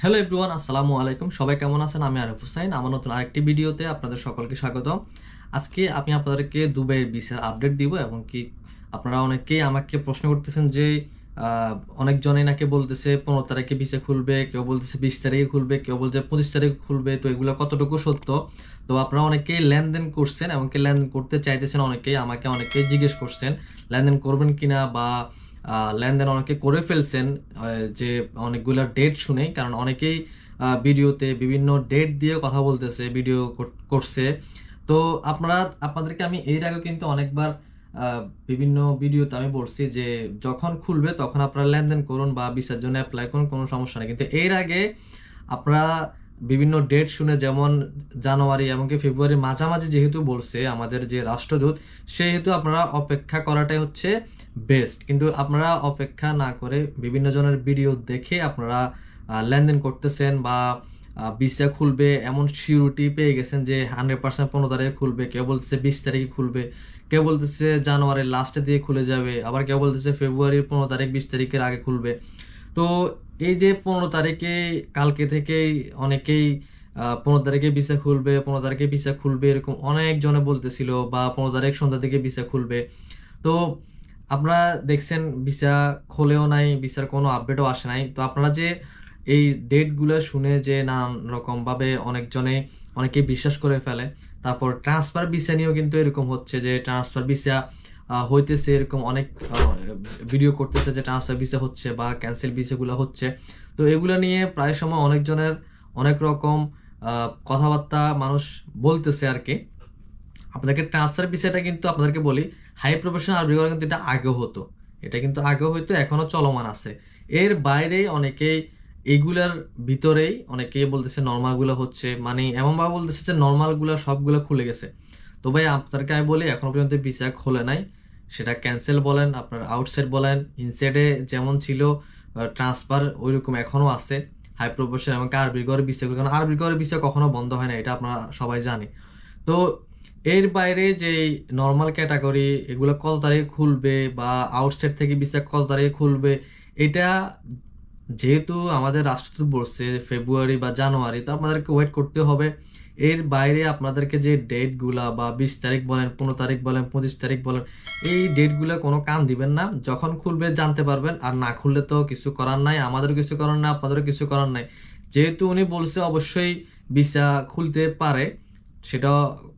Hello everyone আসসালামু আলাইকুম। সবাই কেমন আছেন? আমি আরিফ হুসাইন। আমার নতুন আরেকটি ভিডিওতে আপনাদের সকলকে স্বাগত আজকে আমি আপনাদেরকে দুবাইয়ের ভিসার আপডেট দিব এবং কি আপনারা অনেকেই আমাকে প্রশ্ন করতেছেন যে অনেকজনেই নাকি বলতেছে, পনেরো তারিখে ভিসা খুলবে। কেউ বলতেছে, বিশ তারিখে খুলবে। কেউ বলছে পঁচিশ তারিখে খুলবে। তো এগুলো কতটুকু সত্য? তো আপনারা অনেকেই লেনদেন করছেন এবং কি লেনদেন করতে চাইতেছেন অনেকেই আমাকে অনেকেই জিজ্ঞেস করছেন, লেনদেন করবেন কিনা বা লেনদেন অনেকে করে ফেলছেন যে অনেকগুলো ডেট শুনে কারণ অনেকেই ভিডিওতে বিভিন্ন ডেট দিয়ে কথা বলতেছে ভিডিও কর- করছে। তো আপনারা, আপনাদেরকে আমি এর আগে কিন্তু অনেকবার বিভিন্ন ভিডিওতে আমি বলছি যে যখন খুলবে তখন আপনারা লেনদেন করুন বা ভিসার জন্য অ্যাপ্লাই করুন, কোনো সমস্যা নেই। কিন্তু এর আগে আপনারা বিভিন্ন ডেট শুনে যেমন জানুয়ারি এমনকি ফেব্রুয়ারি মাঝামাঝি যেহেতু বলছে আমাদের যে রাষ্ট্রদূত, সেহেতু আপনারা অপেক্ষা করাটাই হচ্ছে বেস্ট কিন্তু আপনারা অপেক্ষা না করে বিভিন্ন জনের ভিডিও দেখে আপনারা লেনদেন করতেছেন বা ভিসা খুলবে, এমন সিউরিটি পেয়ে গেছেন যে হান্ড্রেড পার্সেন্ট পনেরো তারিখে খুলবে, কেউ বলতেছে বিশ তারিখে খুলবে, কেউ বলতেছে জানুয়ারির লাস্টে দিয়ে খুলে যাবে, আবার কেউ বলতেছে ফেব্রুয়ারির পনেরো তারিখ বিশ তারিখের আগে খুলবে। তো এই যে পনেরো তারিখে কালকে থেকেই অনেকেই পনেরো তারিখে ভিসা খুলবে, পনেরো তারিখে ভিসা খুলবে, এরকম অনেকজনে বলতেছিল, বা পনেরো তারিখ সন্ধ্যা থেকে ভিসা খুলবে। তো আপনারা দেখছেন ভিসা খোলেও নাই, ভিসার কোনো আপডেটও আসে নাই। তো আপনারা যে এই ডেটগুলো শুনে যে নানান রকমভাবে অনেকজনে, অনেকে বিশ্বাস করে ফেলে, তারপর ট্রান্সফার ভিসা নিয়েও কিন্তু এরকম হচ্ছে যে, ট্রান্সফার ভিসা হইতেছে এরকম অনেক ভিডিও করতেছে যে ট্রান্সফার ভিসা হচ্ছে বা ক্যান্সেল ভিসাগুলো হচ্ছে। তো এগুলো নিয়ে প্রায় সময় অনেকজনের অনেক রকম কথাবার্তা মানুষ বলতেছে আর কি। আপনাদেরকে ট্রান্সফার বিষয়টা কিন্তু আপনাদেরকে বলি হাই প্রফেশনাল আরবি করা কিন্তু এটা আগেও হতো। এটা কিন্তু আগেও হয়তো এখনও চলমান আছে। এর বাইরেই অনেকেই এগুলার ভিতরেই অনেকেই বলতেছে নর্মালগুলো হচ্ছে মানে এমনভাবে বলতেছে যে নর্মালগুলো সবগুলো খুলে গেছে। তো ভাই, আপনাদেরকে আমি বলি, এখনও পর্যন্ত ভিসা খোলে নাই। সেটা ক্যান্সেল বলেন, আপনার আউটসাইড বলেন ইনসাইডে যেমন ছিল ট্রান্সফার ওইরকম এখনও আছে। হাই প্রফেশন এবং আরবির ঘরের বিষয়গুলো কারণ আরবির ঘরের বিষয় কখনো বন্ধ হয় না, এটা আপনারা সবাই জানে তো এর বাইরে যে নর্মাল ক্যাটাগরি এগুলো কত তারিখে খুলবে বা আউটসাইড থেকে বিষয় কত তারিখে খুলবে, এটা যেহেতু আমাদের রাষ্ট্রদূত বলছে ফেব্রুয়ারি বা জানুয়ারি, তো আপনাদেরকে ওয়েট করতে হবে। এর বাইরে আপনাদেরকে যে ডেটগুলা বা বিশ তারিখ বলেন, পনেরো তারিখ বলেন, পঁচিশ তারিখ বলেন, এই ডেটগুলো কোনো কান দিবেন না। যখন খুলবে জানতে পারবেন, আর না খুললে তো কিছু করার নাই, আমাদেরও কিছু করার নাই, আপনাদেরও কিছু করার নাই। যেহেতু উনি বলছে অবশ্যই ভিসা খুলতে পারে, সেটা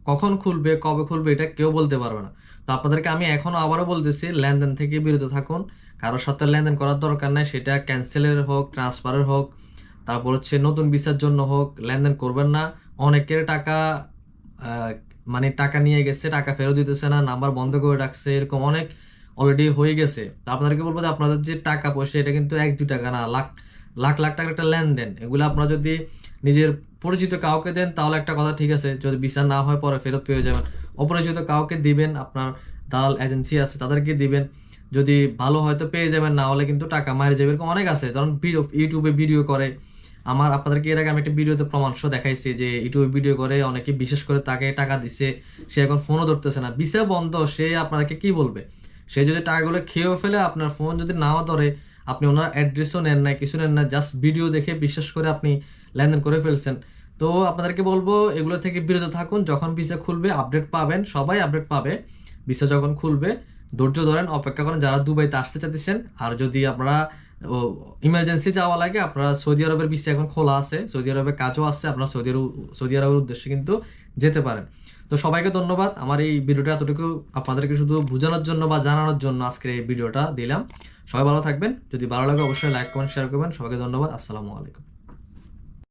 কখন খুলবে, কবে খুলবে এটা কেউ বলতে পারবে না। তো আপনাদেরকে আমি এখনও আবারও বলতেছি, লেনদেন থেকে বিরত থাকুন। কারোর সাথে লেনদেন করার দরকার নাই, সেটা ক্যান্সেলের হোক ট্রান্সফারের হোক, তারপর হচ্ছে নতুন ভিসার জন্য হোক, লেনদেন করবেন না। অনেকের টাকা মানে টাকা নিয়ে গেছে, টাকা ফেরত দিতেছে না, নাম্বার বন্ধ করে রাখছে, এরকম অনেক অলরেডি হয়ে গেছে। তো আপনাদেরকে বলব যে আপনাদের যে টাকা পয়সা, এটা কিন্তু এক, দুই টাকা না, লাখ লাখ লাখ টাকার একটা লেনদেন। এগুলো আপনারা যদি নিজের পরিচিত কাউকে দেন, তাহলে একটা কথা ঠিক আছে, যদি ভিসা না হয়, পরে ফেরত পেয়ে যাবেন। অপরিচিত কাউকে দিবেন, আপনার দালাল এজেন্সি আছে, তাদেরকে দিবেন। যদি ভালো হয়তো পেয়ে যাবেন, না হলে কিন্তু টাকা মারি যাবে, এরকম অনেক আছে। কারণ ইউটিউবে ভিডিও করে। আমার আপনাদেরকে এর আগে আমি একটা ভিডিওতে প্রমাণস দেখাইছি যে ইউটিউবে ভিডিও করে, অনেকে বিশেষ করে তাকে টাকা দিচ্ছে সে এখন ফোনও ধরতেছে না। ভিসা বন্ধ, সে আপনাদেরকে কি বলবে? সে যদি টাকাগুলো খেয়েও ফেলে, আপনার ফোন যদি নাও ধরে, আপনি ওনার অ্যাড্রেসও নেন না কিছু নেন না জাস্ট ভিডিও দেখে বিশ্বাস করে আপনি লেনদেন করে ফেলছেন। তো আপনাদেরকে বলব, এগুলো থেকে বিরত থাকুন। যখন ভিসা খুলবে আপডেট পাবেন, সবাই আপডেট পাবে। ভিসা যখন খুলবে ধৈর্য ধরেন, অপেক্ষা করেন যারা দুবাইতে আসতে চাইতেছেন। আর যদি আপনারা ইমার্জেন্সি যাওয়া লাগে, আপনারা সৌদি আরবের ভিসা এখন খোলা আছে, সৌদি আরবে কাজও আছে, আপনারা সৌদি আরব, সৌদি আরবের উদ্দেশ্যে কিন্তু যেতে পারেন। তো সবাইকে ধন্যবাদ। আমার এই ভিডিওটা এতটুকু, আপনাদেরকে শুধু বোঝানোর জন্য বা জানানোর জন্য আজকের এই ভিডিওটা দিলাম। সবাই ভালো থাকবেন। যদি ভালো লাগে অবশ্যই লাইক কমেন্ট শেয়ার করবেন। সবাইকে ধন্যবাদ। আসসালামু আলাইকুম।